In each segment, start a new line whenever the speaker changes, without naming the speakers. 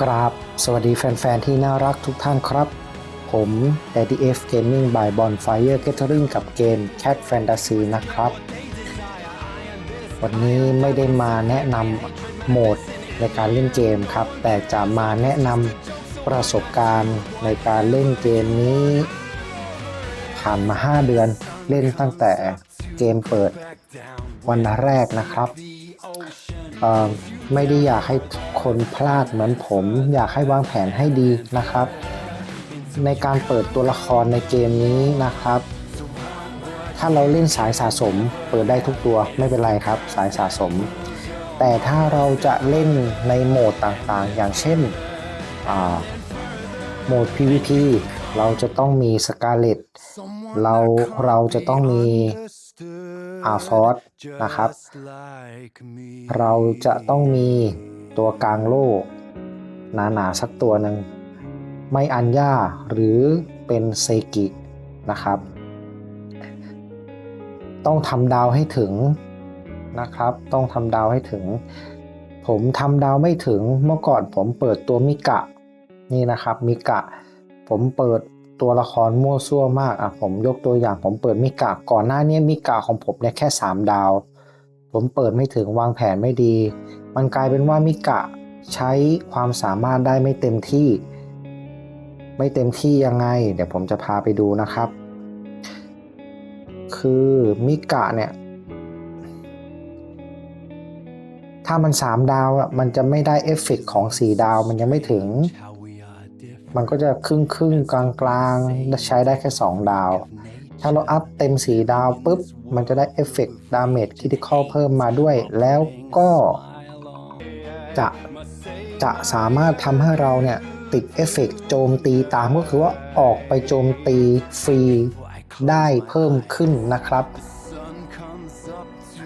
กราบสวัสดีแฟน ๆ ที่น่ารักทุกท่านครับ ผม Daddy F Gaming by Bonfire Gathering กับเกม Cat Fantasy นะครับ วันนี้ไม่ได้มาแนะนำโหมดในการเล่นเกมครับ แต่จะมาแนะนำประสบการณ์ในการเล่นเกมนี้ ผ่านมา 5 เดือนเล่นตั้งแต่เกมเปิดวันแรกนะครับ ไม่ได้อยากให้ คนพลาดเหมือนผม อยากให้วางแผนให้ดีนะครับ ในการเปิดตัวละครในเกมนี้นะครับ ถ้าเราเล่นสายสะสม เปิดได้ทุกตัวไม่เป็นไรครับ สายสะสม แต่ถ้าเราจะเล่นในโหมดต่างๆ อย่างเช่นโหมด PVP เราจะต้องมีสกาเลตเราเราจะต้องมีอาฟอสนะครับ เราจะต้องมี ตัวกลางโล่หนาๆสักตัวหนึ่งไม่อัญญาหรือเป็นเซกินะครับ ต้องทำดาวให้ถึงนะครับ ต้องทำดาวให้ถึง ผมทำดาวไม่ถึงเมื่อก่อนผมเปิดตัวมิกะนี่นะครับมิกะ ผมเปิดตัวละครมั่วซั่วมากอะผมยกตัวอย่างผมเปิดมิกะก่อนหน้านี้มิกะของผมเนี่ยแค่ 3 ดาว ผมเปิดไม่ถึงวางแผนไม่ดี มันกลายเป็นว่ามิกะใช้ความสามารถได้ไม่เต็มที่ ไม่เต็มที่ยังไง เดี๋ยวผมจะพาไปดูนะครับ คือมิกะเนี่ย ถ้ามัน 3 ดาวมันจะไม่ได้เอฟเฟกของ 4 ดาวมันยังไม่ถึง มันก็จะครึ่งครึ่งกลางกลางใช้ได้แค่ 2 ดาว ถ้าเราอัพเต็ม4ดาวปุ๊บ มันจะได้เอฟเฟกต์ดาเมจคิติคอลเพิ่มมาด้วย แล้วก็จะจะสามารถทำให้เราเนี่ย ติดเอฟเฟกต์โจมตีตามก็คือว่าออกไปโจมตีฟรีได้เพิ่มขึ้นนะครับ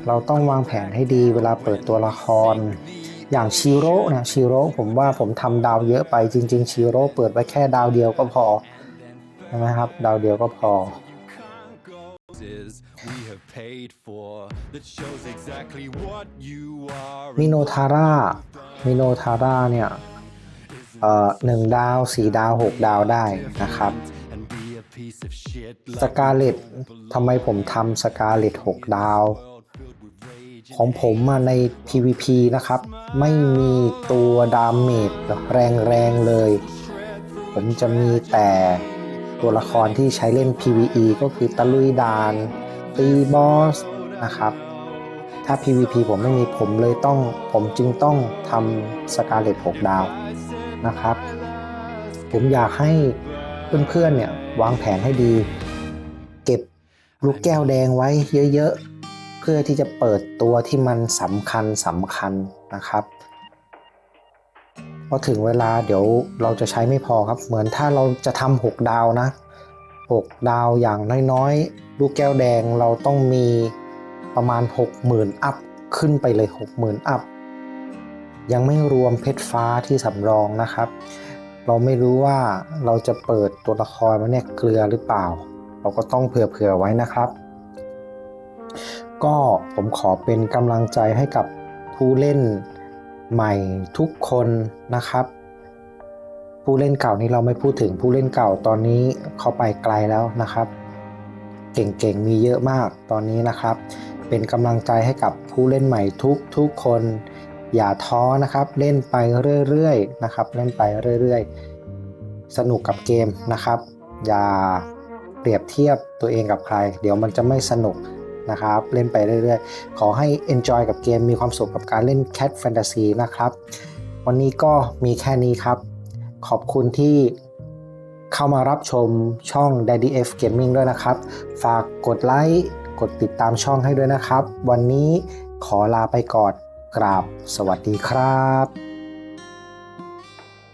เราต้องวางแผนให้ดีเวลาเปิดตัวละคร อย่างชิโร่เนี่ยชิโร่ผมว่าผมทำดาวเยอะไปจริง ๆ ชิโร่เปิดไว้แค่ดาวเดียวก็พอใช่ไหมครับ ดาวเดียวก็พอ
we have paid for that shows exactly what you are
มิโนทาร่ามิโนทาร่าเนี่ยเอ่อหนึ่งดาวสี่ดาวหกดาวได้นะครับ
and be a piece of shit
สกาเลตทำไมผมทำสกาเลตหกดาว ของผมมาใน PVP นะครับ ไม่มีตัวดาเมจแรงๆเลย ผมจะมีแต่ ตัวละครที่ใช้เล่น PVE ก็คือตะลุยดาน ตีบอสนะครับ ถ้า PVP ผมไม่มีผมเลยต้อง ผมจึงต้องทำสกาเลต6ดาวนะครับ ผมอยากให้เพื่อนๆเนี่ยวางแผนให้ดี เก็บลูกแก้วแดงไว้เยอะๆ เพื่อที่จะเปิดตัวที่มันสำคัญสำคัญนะครับ พอถึงเวลาเดี๋ยวเราจะใช้ไม่พอครับ เหมือนถ้าเราจะทำหกดาวนะหกดาวอย่างน้อยๆ ลูกแก้วแดงเราต้องมีประมาณ 60,000 อัพขึ้นไปเลย 60,000 อัพ ยังไม่รวมเพชรฟ้าที่สำรองนะครับ เราไม่รู้ว่าเราจะเปิดตัวละครมาเนี่ยเกลือหรือเปล่า เราก็ต้องเผื่อๆไว้นะครับ ก็ผมขอเป็นกำลังใจให้กับผู้เล่น ใหม่ทุกคนนะครับ ผู้เล่นเก่านี้เราไม่พูดถึงผู้เล่นเก่าตอนนี้เขาไปไกลแล้วนะครับ เก่งๆมีเยอะมากตอนนี้นะครับ เป็นกำลังใจให้กับผู้เล่นใหม่ทุกทุกคน อย่าท้อนะครับ เล่นไปเรื่อยๆนะครับ เล่นไปเรื่อยๆ สนุกกับเกมนะครับ อย่าเปรียบเทียบตัวเองกับใคร เดี๋ยวมันจะไม่สนุก นะครับ เล่นไปเรื่อยๆ ขอให้ enjoy กับเกมมีความสุขกับการเล่น Cat Fantasy นะครับ วันนี้ก็มีแค่นี้ครับ ขอบคุณที่เข้ามารับชมช่อง Daddy F Gaming ด้วยนะครับ ฝากกดไลค์กดติดตามช่องให้ด้วยนะครับ วันนี้ขอลาไปก่อนกราบสวัสดีครับ